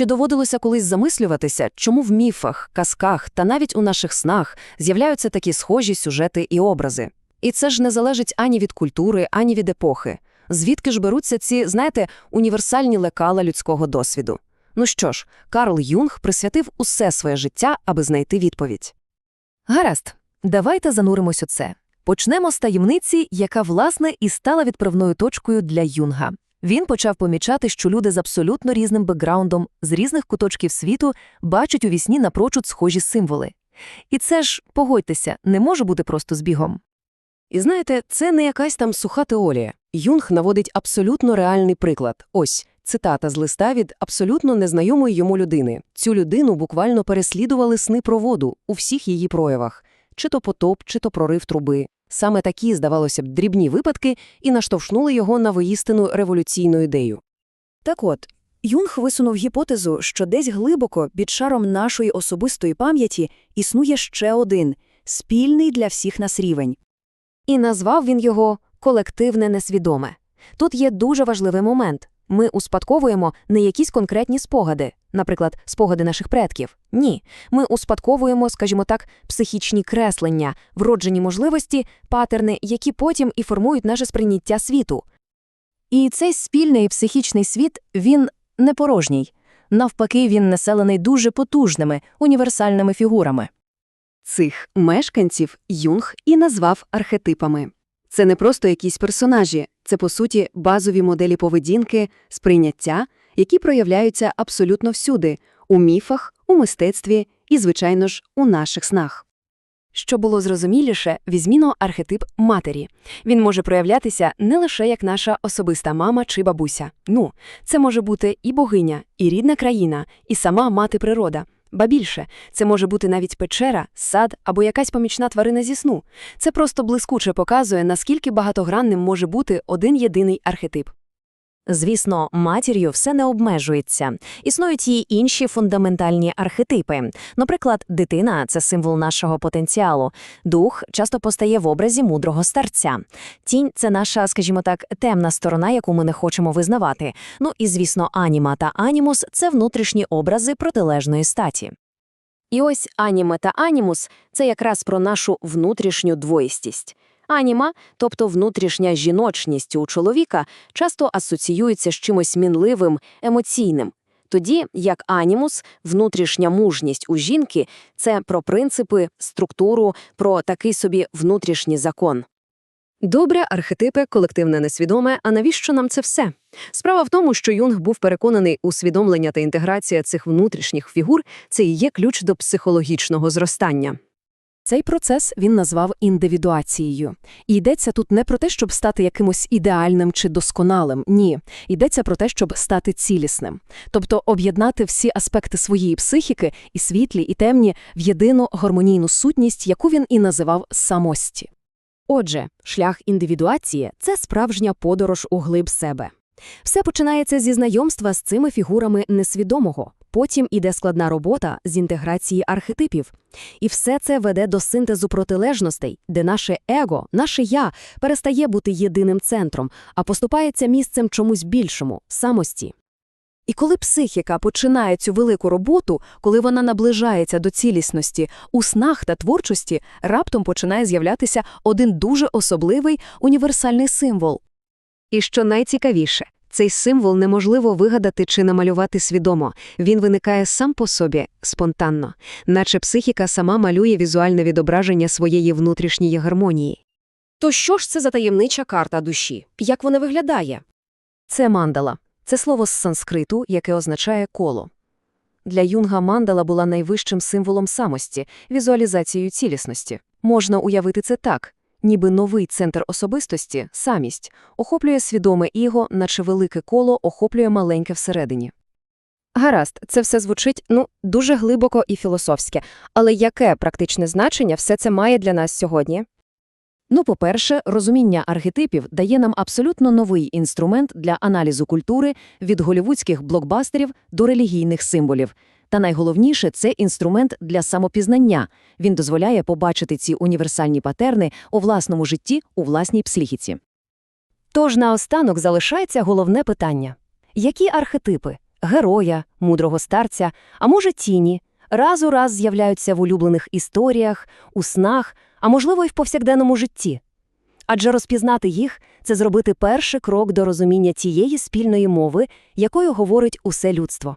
Чи доводилося колись замислюватися, чому в міфах, казках та навіть у наших снах з'являються такі схожі сюжети і образи? І це ж не залежить ані від культури, ані від епохи. Звідки ж беруться ці, знаєте, універсальні лекала людського досвіду? Ну що ж, Карл Юнг присвятив усе своє життя, аби знайти відповідь. Гаразд, давайте зануримось у це. Почнемо з таємниці, яка, власне, і стала відправною точкою для Юнга. Він почав помічати, що люди з абсолютно різним бекграундом, з різних куточків світу, бачать у вісні напрочуд схожі символи. І це ж, погодьтеся, не може бути просто збігом. І знаєте, це не якась там суха теорія. Юнг наводить абсолютно реальний приклад. Ось цитата з листа від абсолютно незнайомої йому людини. Цю людину буквально переслідували сни про воду у всіх її проявах. Чи то потоп, чи то прорив труби. Саме такі, здавалося б, дрібні випадки і наштовхнули його на воїстину революційну ідею. Так от, Юнг висунув гіпотезу, що десь глибоко під шаром нашої особистої пам'яті існує ще один спільний для всіх нас рівень. І назвав він його колективне несвідоме. Тут є дуже важливий момент. Ми успадковуємо не якісь конкретні спогади, наприклад, спогади наших предків. Ні, ми успадковуємо, скажімо так, психічні креслення, вроджені можливості, патерни, які потім і формують наше сприйняття світу. І цей спільний психічний світ, він не порожній. Навпаки, він населений дуже потужними, універсальними фігурами. Цих мешканців Юнг і назвав архетипами. Це не просто якісь персонажі, це, по суті, базові моделі поведінки, сприйняття, які проявляються абсолютно всюди у міфах, у мистецтві і, звичайно ж, у наших снах. Щоб було зрозуміліше, візьміно архетип матері. Він може проявлятися не лише як наша особиста мама чи бабуся. Ну, це може бути і богиня, і рідна країна, і сама мати природа. Ба більше, це може бути навіть печера, сад або якась помічна тварина зі сну. Це просто блискуче показує, наскільки багатогранним може бути один єдиний архетип. Звісно, матір'ю все не обмежується. Існують і інші фундаментальні архетипи. Наприклад, дитина це символ нашого потенціалу. Дух часто постає в образі мудрого старця. Тінь це наша, скажімо так, темна сторона, яку ми не хочемо визнавати. Ну і звісно, аніма та анімус це внутрішні образи протилежної статі. І ось аніме та анімус це якраз про нашу внутрішню двоїстість. Аніма, тобто внутрішня жіночність у чоловіка, часто асоціюється з чимось мінливим, емоційним. Тоді як анімус, внутрішня мужність у жінки це про принципи, структуру, про такий собі внутрішній закон. Добре, архетипи, колективне несвідоме, а навіщо нам це все? Справа в тому, що Юнг був переконаний, усвідомлення та інтеграція цих внутрішніх фігур це і є ключ до психологічного зростання. Цей процес він назвав індивідуацією. І йдеться тут не про те, щоб стати якимось ідеальним чи досконалим. Ні, йдеться про те, щоб стати цілісним, тобто об'єднати всі аспекти своєї психіки, і світлі, і темні, в єдину гармонійну сутність, яку він і називав самості. Отже, шлях індивідуації це справжня подорож у глиб себе. Все починається зі знайомства з цими фігурами несвідомого. Потім іде складна робота з інтеграції архетипів. І все це веде до синтезу протилежностей, де наше его, наше я перестає бути єдиним центром, а поступається місцем чомусь більшому самості. І коли психіка починає цю велику роботу, коли вона наближається до цілісності, у снах та творчості раптом починає з'являтися один дуже особливий універсальний символ. І що найцікавіше, цей символ неможливо вигадати чи намалювати свідомо. Він виникає сам по собі, спонтанно, наче психіка сама малює візуальне відображення своєї внутрішньої гармонії. То що ж це за таємнича карта душі? Як вона виглядає? Це мандала. Це слово з санскриту, яке означає коло. Для Юнга мандала була найвищим символом самості, візуалізацією цілісності. Можна уявити це так ніби новий центр особистості, самість, охоплює свідоме іго, наче велике коло охоплює маленьке всередині. Гаразд, це все звучить ну дуже глибоко і філософське, але яке практичне значення все це має для нас сьогодні? Ну, по-перше, розуміння архетипів дає нам абсолютно новий інструмент для аналізу культури від голівудських блокбастерів до релігійних символів. Та найголовніше це інструмент для самопізнання. Він дозволяє побачити ці універсальні патерни у власному житті, у власній психіці. Тож наостанок залишається головне питання: які архетипи, героя, мудрого старця, а може тіні, раз у раз з'являються в улюблених історіях, у снах, а можливо, й в повсякденному житті. Адже розпізнати їх – це зробити перший крок до розуміння тієї спільної мови, якою говорить усе людство.